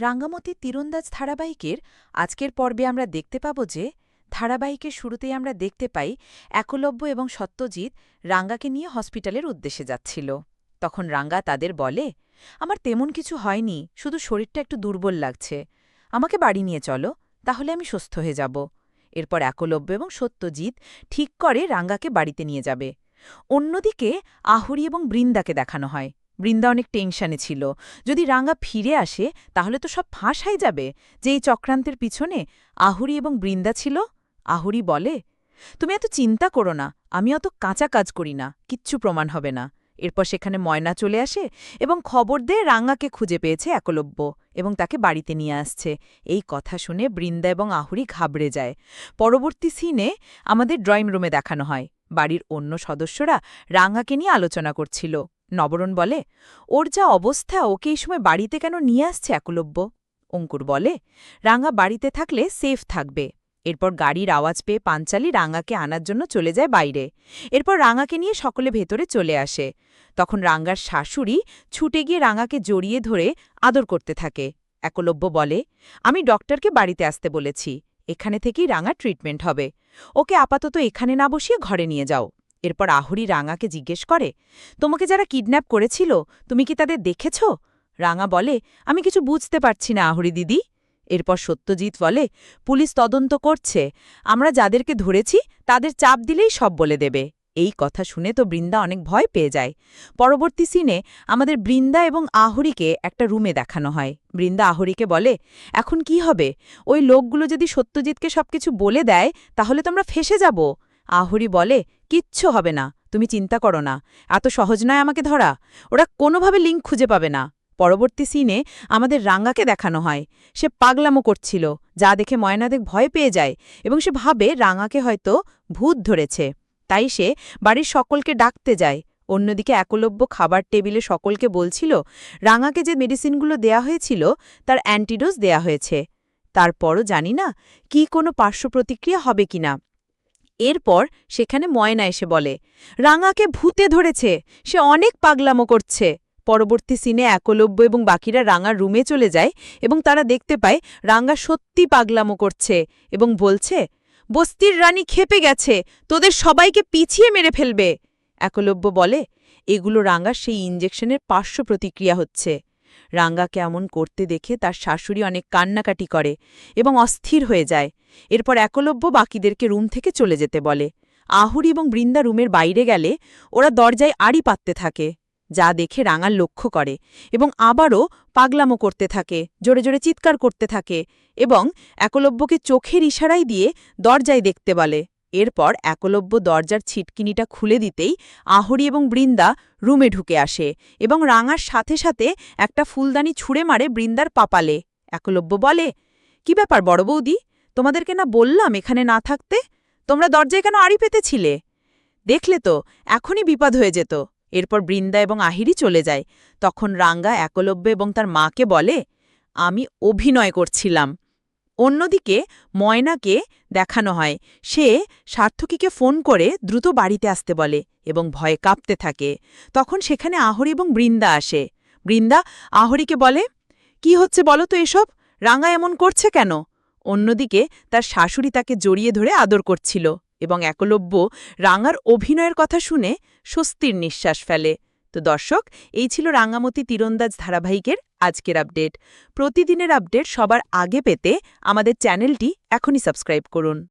রাঙ্গামতি তীরন্দাজ ধারাবাহিকের আজকের পর্বে আমরা দেখতে পাব যে ধারাবাহিকের শুরুতেই আমরা দেখতে পাই একলব্য এবং সত্যজিৎ রাঙ্গাকে নিয়ে হসপিটালের উদ্দেশ্যে যাচ্ছিল। তখন রাঙ্গা তাদের বলে, আমার তেমন কিছু হয়নি, শুধু শরীরটা একটু দুর্বল লাগছে। আমাকে বাড়ি নিয়ে চলো, তাহলে আমি সুস্থ হয়ে যাব এরপর একলব্য এবং সত্যজিৎ ঠিক করে রাঙ্গাকে বাড়িতে নিয়ে যাবে। অন্যদিকে আহুরি এবং বৃন্দাকে দেখানো হয়। বৃন্দা অনেক টেনশনে ছিল। যদি রাঙ্গা ফিরে আসে, তাহলে তো সব ফাঁস হয়ে যাবে। যে এই চক্রান্তের পিছনে আহুরি এবং বৃন্দা ছিল, আহুরি বলে, তুমি এত চিন্তা করো না, আমি অত কাঁচা কাজ করি না, কিচ্ছু প্রমাণ হবে না। এরপর সেখানে ময়না চলে আসে এবং খবর দিয়ে রাঙ্গাকে খুঁজে পেয়েছে একলব্য এবং তাকে বাড়িতে নিয়ে আসছে। এই কথা শুনে বৃন্দা এবং আহুরি ঘাবড়ে যায়। পরবর্তী সিনে আমাদের ড্রয়িং রুমে দেখানো হয়। বাড়ির অন্য সদস্যরা রাঙ্গাকে নিয়ে আলোচনা করছিল। নবরণ বলে, ওর যা অবস্থা, ওকে এই সময় বাড়িতে কেন নিয়ে আসছে একলব্য? অঙ্কুর বলে, রাঙা বাড়িতে থাকলে সেফ থাকবে। এরপর গাড়ির আওয়াজ পেয়ে পাঞ্চালি রাঙাকে আনার জন্য চলে যায় বাইরে। এরপর রাঙাকে নিয়ে সকলে ভেতরে চলে আসে। তখন রাঙ্গার শাশুড়ি ছুটে গিয়ে রাঙাকে জড়িয়ে ধরে আদর করতে থাকে। একলব্য বলে, আমি ডক্টরকে বাড়িতে আসতে বলেছি। এখানে থেকেই রাঙা ট্রিটমেন্ট হবে। ওকে আপাতত এখানে না বসিয়ে ঘরে নিয়ে যাও। এরপর আহুরি রাঙাকে জিজ্ঞেস করে, তোমাকে যারা কিডন্যাপ করেছিল, তুমি কি তাদের দেখেছ? রাঙা বলে, আমি কিছু বুঝতে পারছি না, আহুরি দিদি। এরপর সত্যজিৎ বলে, পুলিশ তদন্ত করছে। আমরা যাদেরকে ধরেছি, তাদের চাপ দিলেই সব বলে দেবে। এই কথা শুনে তো বৃন্দা অনেক ভয় পেয়ে যায়। পরবর্তী সিনে আমাদের বৃন্দা এবং আহরিকে একটা রুমে দেখানো হয়। বৃন্দা আহরিকে বলে, এখন কি হবে? ওই লোকগুলো যদি সত্যজিৎকে সবকিছু বলে দেয়, তাহলে তো আমরা ফেসে যাব। আহরি বলে, কিচ্ছু হবে না, তুমি চিন্তা করো না। এত সহজ নয় আমাকে ধরা। ওরা কোনোভাবে লিঙ্ক খুঁজে পাবে না। পরবর্তী সিনে আমাদের রাঙ্গাকে দেখানো হয়। সে পাগলামো করছিল, যা দেখে ময়নাদেক ভয় পেয়ে যায়, এবং সে ভাবে রাঙাকে হয়তো ভূত ধরেছে। তাই সে বাড়ির সকলকে ডাকতে যায়। অন্যদিকে একলব্য খাবার টেবিলে সকলকে বলছিল, রাঙাকে যে মেডিসিনগুলো দেয়া হয়েছিল, তার অ্যান্টিডোজ দেয়া হয়েছে। তারপরও জানি না, কি কোনো পার্শ্ব প্রতিক্রিয়া হবে কিনা। এরপর সেখানে ময়না এসে বলে, রাঙাকে ভূতে ধরেছে, সে অনেক পাগলামো করছে। পরবর্তী সিনে একলব্য এবং বাকিরা রাঙার রুমে চলে যায় এবং তারা দেখতে পায় রাঙ্গা সত্যি পাগলামো করছে এবং বলছে, বস্তির রানী খেপে গেছে, তোদের সবাইকে পিছিয়ে মেরে ফেলবে। একলব্য বলে, এগুলো রাঙ্গার সেই ইঞ্জেকশনের পার্শ্ব প্রতিক্রিয়া হচ্ছে। রাঙ্গাকে এমন করতে দেখে তার শাশুড়ি অনেক কান্নাকাটি করে এবং অস্থির হয়ে যায়। এরপর একলব্য বাকিদেরকে রুম থেকে চলে যেতে বলে। আহুরি এবং বৃন্দা রুমের বাইরে গেলে ওরা দরজায় আড়ি পাততে থাকে, যা দেখে রাঙার লক্ষ্য করে এবং আবারও পাগলামো করতে থাকে, জোরে জোরে চিৎকার করতে থাকে এবং একলব্যকে চোখের ইশারাই দিয়ে দরজায় দেখতে বলে। এরপর একলব্য দরজার ছিটকিনিটা খুলে দিতেই আহরি এবং বৃন্দা রুমে ঢুকে আসে এবং রাঙার সাথে সাথে একটা ফুলদানি ছুঁড়ে মারে বৃন্দার পাপালে। একলব্য বলে, কি ব্যাপার বড় বৌদি? তোমাদেরকে না বললাম এখানে না থাকতে? তোমরা দরজায় কেন আড়ি পেতেছিলে? দেখলে তো, এখনই বিপদ হয়ে যেত। এরপর বৃন্দা এবং আহিরি চলে যায়। তখন রাঙ্গা একলব্য এবং তার মাকে বলে, আমি অভিনয় করছিলাম। অন্যদিকে ময়নাকে দেখানো হয়। সে সার্থকীকে ফোন করে দ্রুত বাড়িতে আসতে বলে এবং ভয়ে কাঁপতে থাকে। তখন সেখানে আহরি এবং বৃন্দা আসে। বৃন্দা আহরিকে বলে, কি হচ্ছে বলো তো এসব? রাঙা এমন করছে কেন? অন্যদিকে তার শাশুড়ি তাকে জড়িয়ে ধরে আদর করছিল এবং একলব্য রাঙার অভিনয়ের কথা শুনে স্বস্তির নিঃশ্বাস ফেলে। তো দর্শক, এই ছিল রাঙ্গামতি তীরন্দাজ ধারাবাহিকের আজকের আপডেট। প্রতিদিনের আপডেট সবার আগে পেতে আমাদের চ্যানেলটি এখনই সাবস্ক্রাইব করুন।